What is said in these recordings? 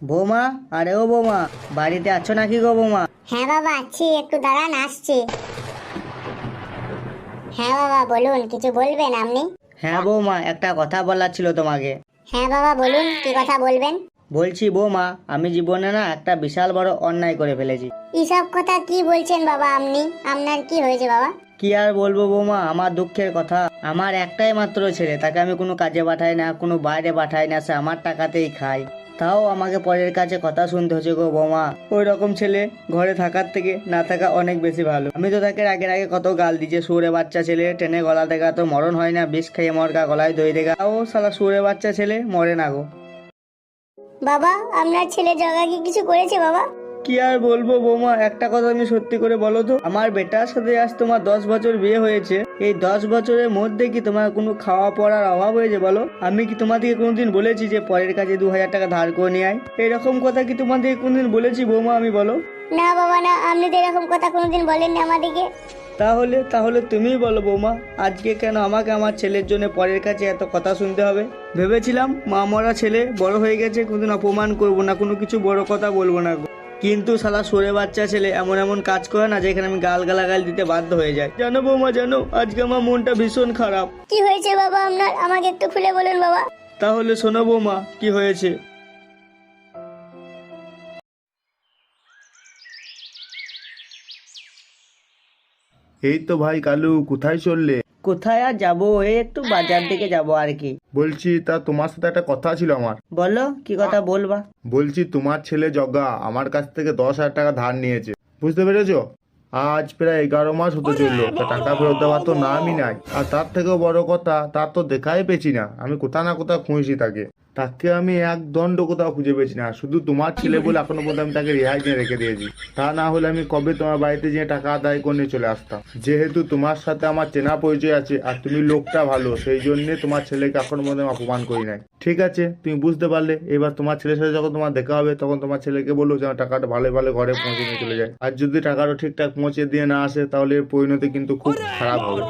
বৌমা আরে ও বৌমা বাড়িতে আছো নাকি গো বৌমা? হ্যাঁ বাবা আছি একটু দাঁড়ান আসছি। হ্যাঁ বাবা বলুন কিছু বলবেন আপনি? হ্যাঁ বৌমা একটা কথা বলার ছিল তোমাকে। হ্যাঁ বাবা বলুন কি কথা বলবেন? বলছি বৌমা আমি জীবনে না একটা বিশাল বড় অন্যায় করে ফেলেছি। এইসব কথা কি বলছেন বাবা আপনি? আপনার কি হয়েছে বাবা? কি আর বলব বৌমা আমার দুঃখের কথা। আমার একটাই মাত্র ছেলে তাকে আমি কোনো কাজে পাঠাই না কোনো বাইরে পাঠাই না সে আমার টাকাতেই খাই তাও আমাকে পরের কাছে কথা শুনতে হচ্ছে গো বৌমা। ওই রকম ছেলে ঘরে থাকার থেকে না থাকা অনেক বেশি ভালো। আমি তো তাকে আগের আগে কত গাল দিচ্ছে সুরে বাচ্চা ছেলে, টেনে গলা দেখা তো মরণ হয় না, বিষ খেয়ে মরকা গলায় দই দেখা। ও সালা সুরে বাচ্চা ছেলে মরে না গো। বাবা, আপনার ছেলে জগাকে কিছু করেছে বাবা? কি আর বলব বৌমা? একটা কথা আমি সত্যি করে বলো তো। আমার বেটার সাথে আজ তোমার দশ বছর বিয়ে হয়েছে। এই দশ বছরের মধ্যে কি তোমার কোনো খাওয়া পড়ার অভাব হয়েছে বলো? আমি কি তোমাদেরকে কোনোদিন বলেছি যে পরের কাছে দু হাজার টাকা ধার করে নিয়ে আয়? এরকম কথা কি তোমাদেরকে কোনোদিন বলেছি বৌমা আমি বলো? না বাবা না। আপনি তো এরকম কথা কোনোদিন বলেননি আমাদেরকে তাহলে তাহলে তুমিই বলো বৌমা আজকে কেন আমাকে আমার ছেলের জন্য পরের কাছে এত কথা শুনতে হবে? ভেবেছিলাম মা মরা ছেলে বড় হয়ে গেছে কোনোদিন অপমান করব না কোনো কিছু বড় কথা বলব না। কিন্তু শালা সরে বাচ্চা ছেলে এমন এমন কাজ করে না যেখানে আমি গাল গালাগাল দিতে বাধ্য হয়ে যাই। জানো বৌমা জানো আজকে আমার মনটা ভীষণ খারাপ। কি হয়েছে বাবা আপনার? আমাকে একটু খুলে বলুন বাবা। তাহলে শোনো বৌমা কি হয়েছে? এই তো ভাই কালু কোথায় চললে? কোথায় আর যাব? এই একটু বাজার দিকে যাব আর কি। বলছি তা তোমার সাথে একটা কথা ছিল আমার। বলো কি কথা বলবা? বলছি তোমার ছেলে জগা আমার কাছ থেকে দশ হাজার টাকা ধার নিয়েছে। বুঝতে পেরেছ? আজ প্রায় এগারো মাস হতে চলল। তা টাকা ফেরত দেওয়ার তো নামই নাই। আর তার থেকেও বড় কথা তার তো দেখাই পেছি না। আমি কোথা না কোথাও খুঁজছি তাকে। তাকে আমি এক দণ্ড কোথাও খুঁজে পেয়েছি না। শুধু তোমার ছেলে বলে এখনও পর্যন্ত আমি তাকে রেহাই দিয়ে রেখে দিয়েছি। তা না হলে আমি কবে তোমার বাড়িতে যেয়ে টাকা আদায় করে চলে আসতাম। যেহেতু তোমার সাথে আমার চেনা পরিচয় আছে আর তুমি লোকটা ভালো সেই জন্যে তোমার ছেলেকে এখনও পর্যন্ত আমি অপমান করি নাই। ঠিক আছে তুমি বুঝতে পারলে। এবার তোমার ছেলের সাথে যখন তোমার দেখা হবে তখন তোমার ছেলেকে বলো যেন টাকাটা ভালো ভালো ঘরে পৌঁছে নিয়ে চলে যায়। আর যদি টাকাটা ঠিকঠাক পৌঁছে দিয়ে না আসে তাহলে এর পরিণতি কিন্তু খুব খারাপ হবে।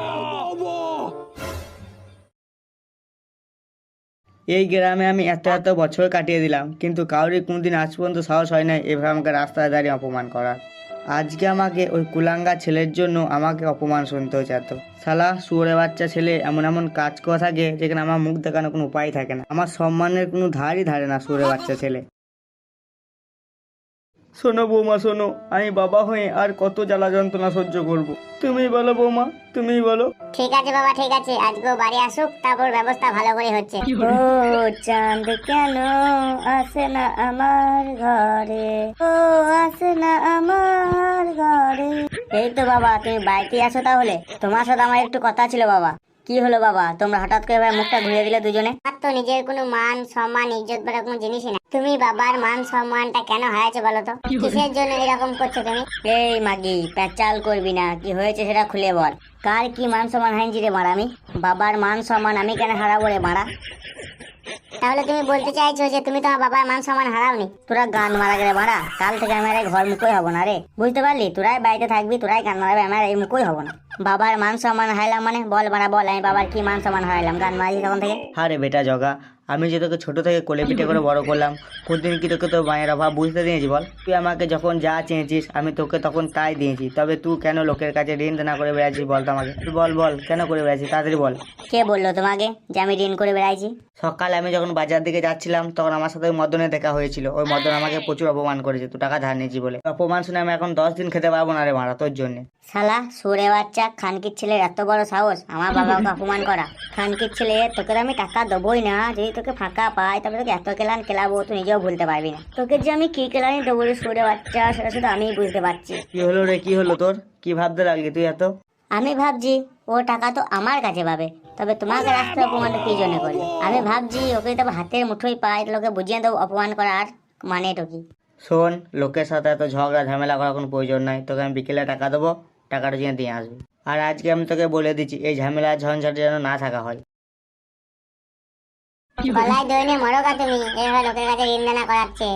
এই গ্রামে আমি এত এত বছর কাটিয়ে দিলাম, কিন্তু কাউরি কোনোদিন আজ পর্যন্ত সাহস হয় না এভাবে আমাকে রাস্তায় দাঁড়িয়ে অপমান করার। আজকে আমাকে ওই কুলাঙ্গা ছেলের জন্য আমাকে অপমান শুনতে হয়েছে। এত শালা শুয়োরে বাচ্চা ছেলে, এমন এমন কাজ করে থাকে যেখানে আমার মুখ দেখানোর কোনো উপায় থাকে না। আমার সম্মানের কোনো ধারই ধারে না শুয়োরে বাচ্চা ছেলে। শোনো বৌমা শোনো। আমি বাবা হয়ে আর কত জ্বালা যন্ত্রণা সহ্য করব। তুমি বলো বৌমা তুমি বলো। ঠিক আছে বাবা ঠিক আছে। আজকেও বাড়ি আসুক তারপর ব্যবস্থা ভালো করে হচ্ছে। ও চাঁদ কেন আসে না আমার ঘরে? ও আসে না আমার ঘরে? এই তো বাবা তুমি বাড়িতে আসো তাহলে। তোমার সাথে আমার একটু কথা ছিল বাবা। কি হলো বাবা? তোমরা হঠাৎ করে মুখটা ঘুরে দিলে দুজনে? আর তো নিজের কোনো মান সম্মান ইজ্জত বা কোনো জিনিসই না। তুমি বাবার মান সম্মানটা কেন হারাচ্ছো বলো তো? কিসের জন্য এরকম করছ তুমি? এই মাগি প্যাচাল করবি না। কি হয়েছে সেটা খুলে বল। কার কি মান সম্মান হারিয়েছি রে মারা আমি? বাবার মান সম্মান আমি কেন হারাবো রে মারা? তাহলে তুমি বলতে চাইছো যে তুমি তোমার বাবার মান সম্মান হারাওনি? তোরা গান মারা গেলে মারা, কাল থেকে আমার ঘর মুখই হব না রে। বুঝতে পারলি? তোরাই বাড়িতে থাকবি, তোরাই গান মারাবে, আমার এই মুখই হব না। বাবার মান সম্মান হারাইলাম মানে বল মারা বল, আমি বাবার কি মান সম্মান হারাইলাম গান মারি তখন থেকে? আরে বেটা জগা আমি যে তোকে ছোট থেকে কোলে পিঠে করে বড় করলাম কোনদিন কি তোকে তোর মায়ের অভাব বুঝতে দিয়েছি বল? তুই আমাকে যখন যা চেয়েছিস আমি তোকে তখন তাই দিয়েছি। তবে তুই কেন লোকের কাছে ঋণ না করে বেড়াচ্ছিস বল তো আমাকে? তুই বল বল কেন করে বেড়াচ্ছিস? তাড়াতাড়ি বল। কে বলল তোমাকে যে আমি ঋণ করে বেড়াইছি সকালে আমি যখন বাজার দিকে যাচ্ছিলাম তখন আমার সাথে ওই মদনে দেখা হয়েছিল। ওই মদন আমাকে প্রচুর অপমান করেছে তুই টাকা ধার নিয়েছি বলে। অপমান শুনে আমি এখন দশ দিন খেতে পারব না রে মারা তোর জন্য। শালা সুরে বাচ্চা খানকির ছেলের এত বড় সাহস আমার বাবাকে অপমান করা। খানকির ছেলে তোকে আমি টাকা দেবোই না যদি তোকে ফাঁকা পাই তবে তোকে এত কেলান কেলাবো তুই নিজেও ভুলতে পারবি না। তোকে যে আমি কি কেলানি দেবো রে সুরে বাচ্চা সেটা শুধু আমি বুঝতে পারছি। কি হলো রে কি হলো তোর? কি ভাবতে লাগলি তুই এত? আমি ভাবছি ও টাকা তো আমার কাছে পাবে তবে তোমাকে রাস্তায় অপমানটা কি জন্য করবে আমি ভাবছি ওকে তবে হাতের মুঠোই পাই লোকে বুঝিয়ে দেবো অপমান করার মানে কি? শোন লোকের সাথে এত ঝগড়া ঝামেলা করার কোনো প্রয়োজন নাই। তোকে আমি বিকেলে টাকা দেবো টাকাটা যেন দিয়ে আসবি। আর আজকে আমি তোকে বলে দিচ্ছি এই ঝামেলা ঝঞ্ঝাট যেন না থাকা হয়। গলায় মরো গা তুমি এভাবে লোকের কাছে ঋণ দেনা করাচ্ছে।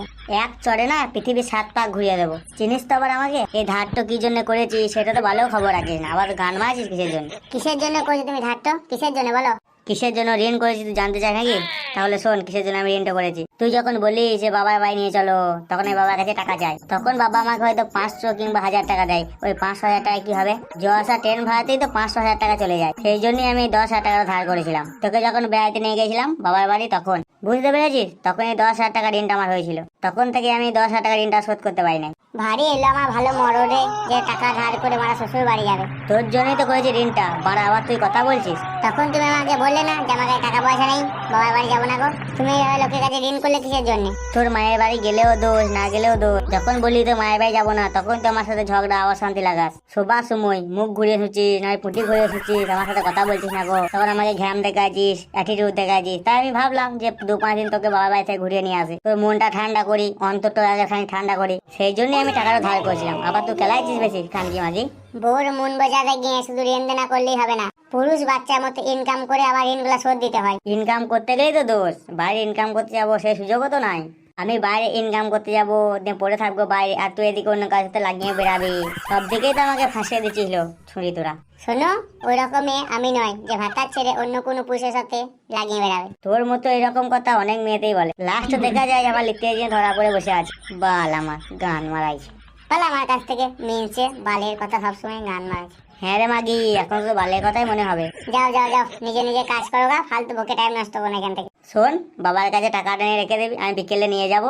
এক চড়ে না পৃথিবীর সাত পাক ঘুরিয়ে দেবো। চিনিস তো আবার আমাকে? এই ধারটো কি জন্য করেছি সেটা তো ভালো খবর আছে। না আবার গান মারছিস কিসের জন্য? কিসের জন্য করেছি তুমি ধারটা? কিসের জন্য বলো? কিসের জন্য ঋণ করেছি তুই জানতে চাই নাকি? তাহলে শোন, কিসের জন্য আমি ঋণটা করেছি? তুই যখন বলি যে বাবার বাড়ি নিয়ে চলো, তখন এই বাবার কাছে টাকা চাই। তখন বাবা আমাকে হয়তো পাঁচশো কিংবা হাজার টাকা দেয়। ওই পাঁচশো হাজার টাকা কি হবে? যাওয়া আসা ট্রেন ভাড়াতেই তো পাঁচশো হাজার টাকা চলে যায়। সেই জন্যই আমি দশ হাজার টাকা ধার করেছিলাম। তোকে যখন বেড়াতে নিয়ে গেছিলাম, বাবার বাড়ি, তখন। বুঝতে পেরেছিস? তখন এই দশ হাজার টাকা ঋণটা আমার হয়েছিল। তখন থেকে আমি দশ হাজার টাকা ঋণটা শোধ করতে পারি নাই। ভারী এলো আমার ভালো মরদে যে টাকা ধার করে মারা শ্বশুর বাড়ি যাবে। তোর জন্যই তো করেছি ঋণটা। বাড়া আবার তুই কথা বলছিস? তখন তুমি আমাকে বললে না যে আমাকে টাকা পয়সা নেই বাবার বাড়ি যাব না গো। তুমি লোকের কাছে ঋণ করলে কিসের জন্য? তোর মায়ের বাড়ি গেলেও দোষ না গেলেও দোষ। যখন বলি তো মায়ের বাড়ি যাব না তখন তো আমার সাথে ঝগড়া অশান্তি লাগাস। সবার সময় মুখ ঘুরিয়ে শুছিস নয় পুঁটি ঘুরিয়ে শুছিস আমার সাথে কথা বলছিস না গো। তখন আমাকে ঘ্যাম দেখাচ্ছিস অ্যাটিটিউড দেখাচ্ছিস। তাই আমি ভাবলাম যে দু পাঁচ দিন তোকে বাবার বাড়ি থেকে ঘুরিয়ে নিয়ে আসে। তোর মনটা ঠান্ডা করি অন্তরটা আগে খানি ঠান্ডা করি। সেই জন্যই আমি টাকাটা ধার করেছিলাম। আবার তুই খেলাইছিস বেশি খানকি মাঝি? বোর মন বাজারে গিয়ে শুধু লেনদেন দেনা করলেই হবে না। পুরুষ বাচ্চার মতো ইনকাম করে আবার ঋণগুলা শোধ দিতে হয়। ইনকাম করতে গেলেই তো দোষ। বাইরে ইনকাম করতে যাব সেই সুযোগও তো নাই। আমি বাইরে ইনকাম করতে যাব দিয়ে পড়ে থাকব বাইরে আর তুই এদিকে অন্য কাজ লাগিয়ে বেরাবি সব দিকেই তো আমাকে ফাঁসিয়ে দিচ্ছিল ছুরি তোরা। শোনো ওই রকমই আমি নয় যে ভাতার ছেড়ে অন্য কোনো পুরুষের সাথে লাগিয়ে বেড়াবে। তোর মতো এরকম কথা অনেক মেয়েতেই বলে। লাস্ট দেখা যায় আমার লিখতে গিয়ে ধরা পড়ে বসে আছে। বাল আমার গান মারাইছে। বল আমার কাছ থেকে মিলছে বালের কথা সবসময় গান মারাইছে হ্যাঁ রে মাগি এখন তো বালের কথাই মনে হবে। যাও যাও যাও নিজে নিজে কাজ করো গা ফালতু বকে টাইম নষ্ট করো না এখান থেকে। শোন, বাবার কাছে টাকাটা নিয়ে রেখে দিবি, আমি বিকেলে নিয়ে যাব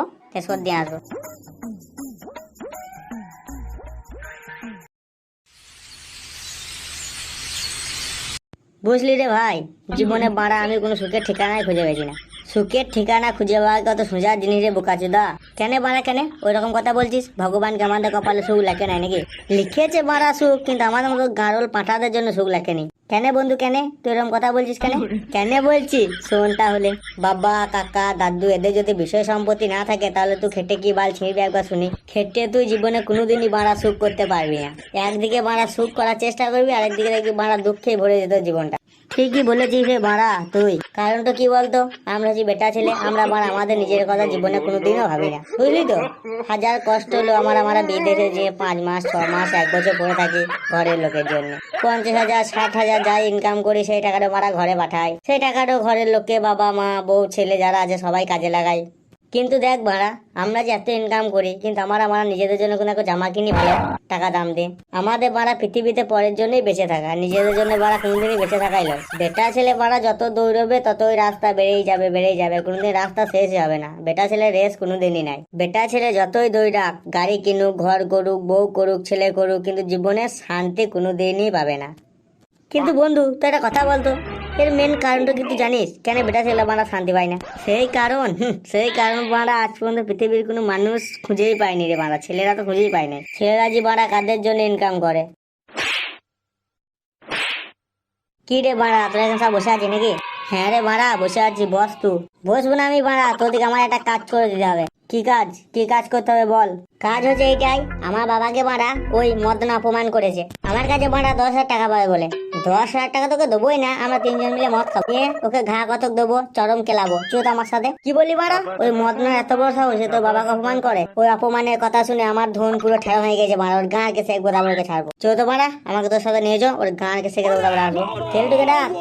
শোধ দিয়ে আসব। বুঝলি রে ভাই, জীবনে বাড়া আমি কোনো সুখের ঠিকানাই খুঁজে পেয়েছি না। সুখের ঠিকানা খুঁজে পাওয়া কত সোজা জিনিস রে বোকাচুদা? কেন বাড়া কেন? ওই রকম কথা বলছিস? ভগবানকে আমাদের কপালে সুখ লেখে নাই নাকি? লিখেছে বাড়া সুখ, কিন্তু আমাদের মতো গারল পাঠাদের জন্য সুখ লেখেনি কেন বন্ধু কেন? তুই এরকম কথা বলছিস কেন? কেন বলছি? শোন তাহলে বাবা কাকা দাদু এদের যদি বিষয় সম্পত্তি না থাকে তাহলে তুই খেটে কি বাল ছিঁড়বি একবার শুনি। খেটে তুই জীবনে কোনোদিনই বাঁড়া সুখ করতে পারবি না। একদিকে বাঁড়া সুখ করার চেষ্টা করবি আরেকদিকে দেখবি বাড়া দুঃখে ভরে যেত জীবনটা। ঠিকই বলেছিস রে বাড়া তুই। কারণ তো কি বলতো? আমরা যে বেটা ছেলে, আমরা বাড়া আমাদের নিজের কথা জীবনে কোনোদিনও ভাবি না বুঝলি তো? হাজার কষ্ট হলো আমার আমরা বিদেশে যে পাঁচ মাস, ছ মাস, এক বছর পরে থাকি ঘরের লোকের জন্য। পঞ্চাশ হাজার, ষাট হাজার যা ইনকাম করি, সেই টাকাটা মারা ঘরে পাঠায় সেই টাকাটাও ঘরের লোকে, বাবা, মা, বউ, ছেলে যারা আছে, সবাই কাজে লাগাই। কিন্তু দেখ ভাড়া আমরা যে এত ইনকাম করি, কিন্তু আমার আমরা নিজেদের জন্য কোনো জামা কিনি ভালো টাকা দাম দিয়ে। আমাদের বাড়া পৃথিবীতে পরের জন্যই বেঁচে থাকা, নিজেদের জন্য বাড়া কোনোদিনই বেঁচে থাকাই নয়। বেটা ছেলে বাড়া যত দৌড়বে, ততই রাস্তা বেড়েই যাবে বেড়েই যাবে, কোনোদিন রাস্তা শেষ হবে না। বেটা ছেলে রেস কোনোদিনই নাই। বেটা ছেলে যতই দৌড়াক গাড়ি কিনুক, ঘর করুক, বউ করুক, ছেলে করুক, কিন্তু জীবনে শান্তি কোনোদিনই পাবে না। কিন্তু বন্ধু তো একটা কথা বলতো এর মেন কারণটা কি তুই জানিস? কেন বেটা ছেলে মারা শান্তি পায় না? সেই কারণ সেই কারণ মারা আজ পর্যন্ত পৃথিবীর কোনো মানুষ খুঁজেই পায়নি রে মারা ছেলেরা তো খুঁজেই পায় না ছেলেরা যে মারা কাদের জন্য ইনকাম করে? কি রে বাড়া তোরা এখানে সব বসে আছিস নাকি? হ্যাঁ রে বাড়া বসে আছি বস তু। বসবো না আমি বাড়া তোদেরকে আমার একটা কাজ করে দিতে হবে। কি কাজ? কি কাজ করতে হবে বল। কাজ হচ্ছে এইটাই আমার বাবাকে বাড়া ওই মদনা অপমান করেছে। আমার কাছে বাড়া দশ হাজার টাকা পাবে বলে। দশ হাজার টাকা তোকে দেবোই না, আমরা তিনজন মিলে মদ খাব। ওকে ঘা কতক দেবো, চরম কেলাবো। চুত আমার সাথে। কি বলি ওই এত বড় তোর বাবাকে অপমান করে? ওই অপমানের কথা শুনে আমার ধন পুরো হয়ে গেছে ওর গাঁ কেসে একবার আমাকে ছাড়বো। চৌত আমাকে তোর সাথে নিয়ে যাও ওর গাঁ কেসে আসব।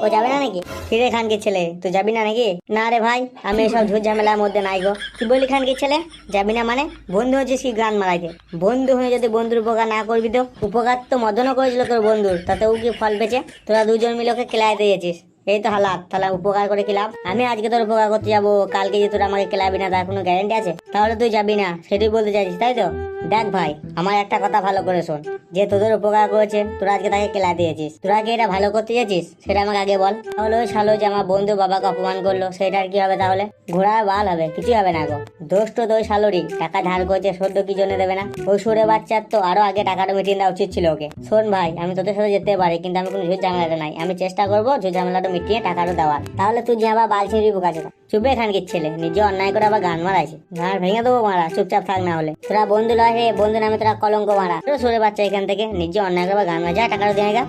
ও যাবে না নাকি? ফিরে ছেলে, তুই যাবি না নাকি? না রে ভাই, আমি এসব ঝুট ঝামেলার মধ্যে নাই গো। কি বলি খানকে ছেলে? যাবি না মানে? বন্ধু হচ্ছিস কি গান মারাইতে বন্ধু হয়ে যদি বন্ধুর উপকার না করবি তো? উপকার তো মদনও করেছিল তোর বন্ধুর তাতে ও কি ফল পেয়েছে? তোরা দুজন মিলে ওকে খেলায় গেছিস এই তো হালাত তাহলে উপকার করে খেলাম আমি আজকে তোর উপকার করতে যাব। কালকে যে তোরা আমাকে খেলাবি না, তার কোনো গ্যারেন্টি আছে? তাহলে তুই যাবি না, সেটাই বলতে চাইছিস, তাই তো? দেখ ভাই, আমার একটা কথা ভালো করে শোন। যে তোদের উপকার করেছে, তোরা আজকে তাকে খেলা দিয়েছিস। তোরা কি এটা ভালো করতে যাচ্ছিস সেটা আমাকে আগে বল। তাহলে ওই শালো যে আমার বন্ধু বাবাকে অপমান করল, সেটা কি হবে তাহলে? ঘোড়ার বাল হবে, কিছুই হবে না গো। দোষ তো দোষ শালোরই। টাকা ধার করেছে, সদ্য কি জন্য দেবে না? ওই সুরে বাচ্চার তো আরও আগে টাকাটা মিটিয়ে দেওয়া উচিত ছিল ওকে। শোন ভাই, আমি তোদের সাথে যেতে পারি, কিন্তু আমি কোনো ঝুট ঝামেলাটা নাই। আমি চেষ্টা করব ঝুট ঝামেলাটা মিটিয়ে টাকাটা দেওয়ার তাহলে তুই আবার বাল ছিঁড়ি বোকা চোদা। চুপে খানকির ছেলে, নিজে অন্যায় করে আবার গান মারাইছে। গান ভেঙে দেবো মারা, চুপচাপ থাক না হলে। তোরা বন্ধু লয় হে, বন্ধু নামে তোরা কলঙ্ক মারা। তোরা সরে বাচ্চা এখান থেকে, নিজে অন্যায় করে আবার গান মারা। যা টাকাটা দিয়ে গা।